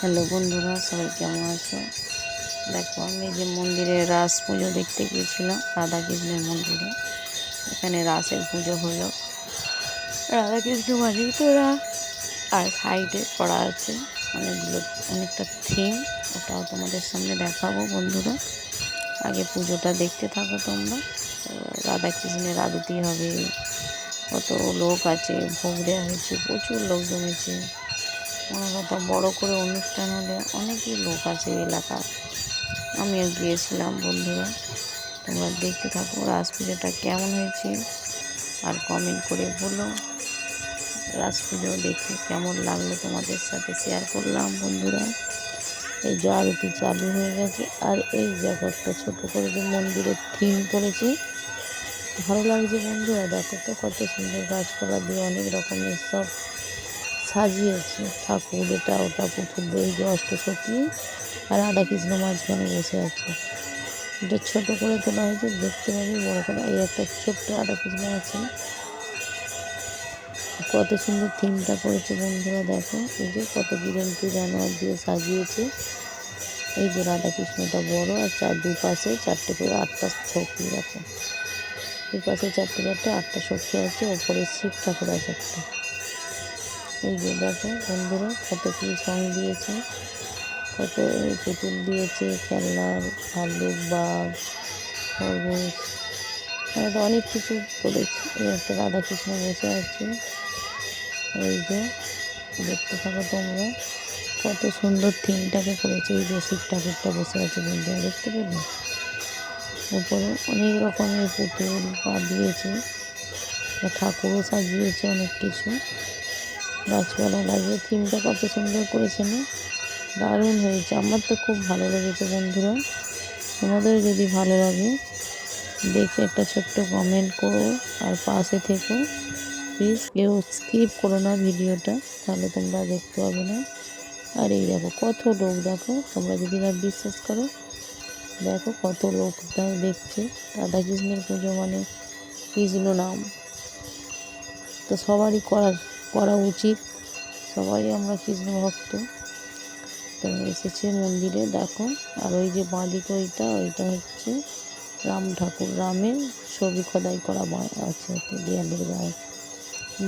Hello বন্ধুরা, সবাই কেমন আছো? দেখো, আমি যে মন্দিরে রাস পুজো দেখতে গিয়েছিলাম রাধাকৃষ্ণের মন্দিরে। এখানে রাসের পুজো হলো। রাধাকৃষ্ণ মানে তোরা আর সাইডে করা আছে অনেকগুলো, অনেকটা থিম ওটাও তোমাদের সামনে দেখাবো বন্ধুরা। আগে পুজোটা দেখতে থাকো তোমরা। তো রাধাকৃষ্ণের আরতি হবে। কত লোক আছে, ভোগ দেওয়া হয়েছে, প্রচুর লোক জমেছে। মনে কথা বড়ো করে অনুষ্ঠান হলে অনেকই লোক আছে এলাকার। আমিও গিয়েছিলাম বন্ধুরা। তোমরা দেখতে থাকো রাস পুজোটা কেমন হয়েছে আর কমেন্ট করে বলো। রাস পুজো দেখে কেমন লাগল তোমাদের সাথে শেয়ার করলাম বন্ধুরা। এই যে আরতি চালু হয়ে গেছে আর এই জায়গাটা ছোট করে যে মন্দিরের থিম করেছে। ভালো লাগছে বন্ধুরা, দেখো তো কত সুন্দর গাছপালা দিয়ে অনেক রকমের সব সাজিয়েছে। ঠাকুর, এটা ওটা পুতুল দিয়ে অষ্টসখী আর রাধাকৃষ্ণ মাঝখানে বসে আছে। এটা ছোটো করে তোলা হয়েছে, দেখতে পাবি বড় করে। এই একটা ছোট্ট রাধাকৃষ্ণ আছে। কত সুন্দর থিমটা করেছে বন্ধুরা, দেখো। এই যে কত বিরন্তি জানোয়ার দিয়ে সাজিয়েছে। এই যে রাধাকৃষ্ণটা বড় আর চার দুপাশে চারটে করে আটটা সখী আছে। দুপাশে চারটে চারটে আটটা সখী আছে, ওপরে শিব ঠাকুর আছে একটা। এই যে দেখো বন্ধুরা কত কি সং দিয়েছে, কত পুতুল দিয়েছে খেলনার ভাল্লুক, বাঘ, খরগোশ তো অনেক কিছু করেছে। এই একটা রাধাকৃষ্ণ বসে আছে। এই যে দেখতে থাকো তোমরা, কত সুন্দর থিমটাকে করেছে, এই যে শিব ঠাকুরটা বসে আছে বন্ধুরা, দেখতে পেলে? উপরে অনেক রকমের পুতুল পা দিয়েছে, ঠাকুরও সাজিয়েছে অনেক কিছু। গাছপালা লাগিয়ে থিমটা কত সুন্দর করেছে না? দারুণ হয়েছে। আমার তো খুব ভালো লেগেছে বন্ধুরা। তোমাদের যদি ভালো লাগে, দেখে একটা ছোট্ট কমেন্ট করো আর পাশে থেকো। প্লিজ কেউ স্কিপ করো না ভিডিওটা, তাহলে তোমরা দেখতে পাবে না। আর এই দেখো, কত লোক দেখো, তোমরা যদি না বিশ্বাস করো, দেখো কত লোক দেখছে। রাধাকৃষ্ণের পুজো মানে কৃষ্ণ নাম। তো সবারই করা করা উচিত। সবাই আমরা কৃষ্ণ ভক্ত। তো এসেছে মন্দিরে, দেখো। আর ওই যে বাঁদিকে ওইটা ওইটা হচ্ছে রাম ঠাকুর। রামের ছবি খোদাই করা আছে দেয়ালের গায়ে।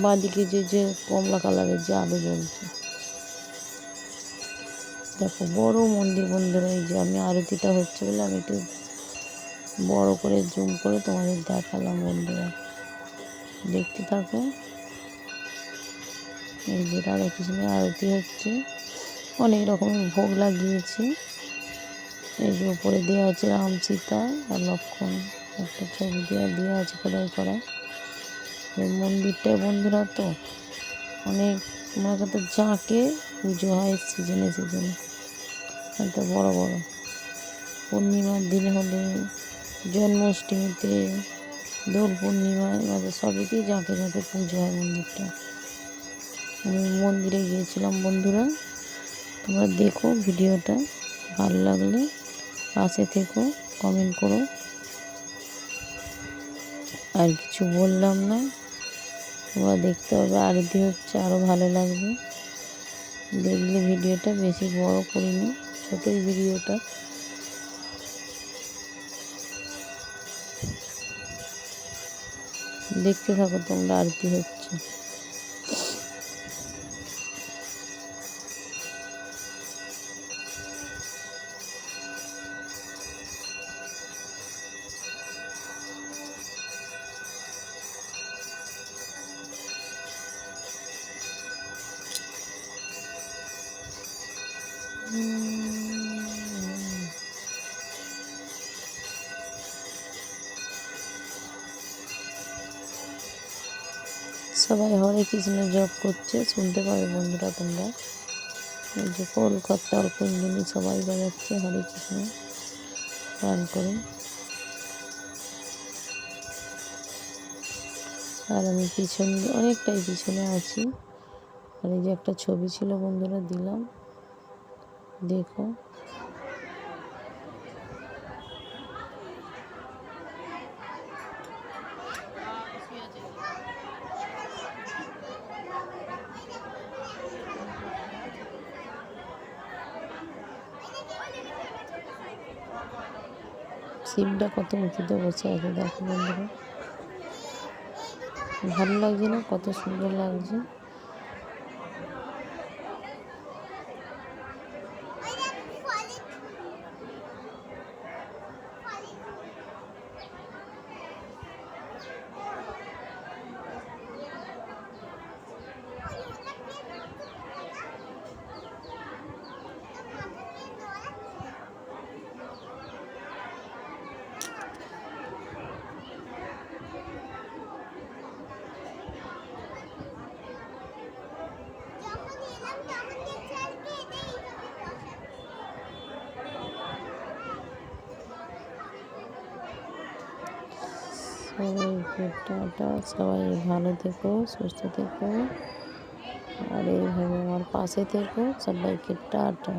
বাঁদিকে যে যে কমলা কালারের যে আলো জ্বলছে। দেখো, বড় মন্দির বন্ধুরা, এই যে আমি আরতিটা হচ্ছে বলে আমি একটু বড় করে জুম করে তোমাদের দেখালাম বন্ধুরা। দেখতে থাকো। এই যে রাধাকৃষ্ণের আরতি হচ্ছে। অনেক রকমের ভোগ লাগিয়েছে। এই যে উপরে দেওয়া আছে রাম সীতা আর লক্ষণ। একটা ছবি দেওয়া দেওয়া আছে খোদাই করা। এই মন্দিরটায় বন্ধুরা তো। অনেক মনে করতে জাঁকে পুজো হয় সিজনে সিজনে এত বড় বড়। পূর্ণিমার দিনে হলে, জন্মাষ্টমীতে, দোল পূর্ণিমায় মানে সবেতেই জাঁকে জাঁকে পুজো হয় মন্দিরটা। মন্দিরে গিয়েছিলাম বন্ধুরা। তোমরা দেখো ভিডিওটা, ভালো লাগলে পাশে থেকো কমেন্ট করো। আর কিছু বললাম না। তোমরা দেখতে হবে আরতি হচ্ছে আরও ভালো লাগবে। দেখলে ভিডিওটা বেশি বড় করিনি, ছোটোই ভিডিওটা। দেখতে থাকো তোমরা আরতি হচ্ছে। সবাই হরে কৃষ্ণ জপ করছে। শুনতে পাবে বন্ধুরা তোমরা। যে কলকাতার কুঞ্জনি সবাই বাজাচ্ছে হরে কৃষ্ণ। গান করে আর আমি পিছন, অনেকটাই পিছনে আছি। আর এই যে একটা ছবি ছিল বন্ধুরা, দিলাম। দেখো। সিমটা কত উঁচুতে বসে আছে দেখো বন্ধুরা। ভালো লাগছে না? কত সুন্দর লাগছে। সবাইকে টাটা। সবাই ভালো থেকো সুস্থ থেকো। আর এইভাবে আমার পাশে থেকো। সবাইকে টাটা।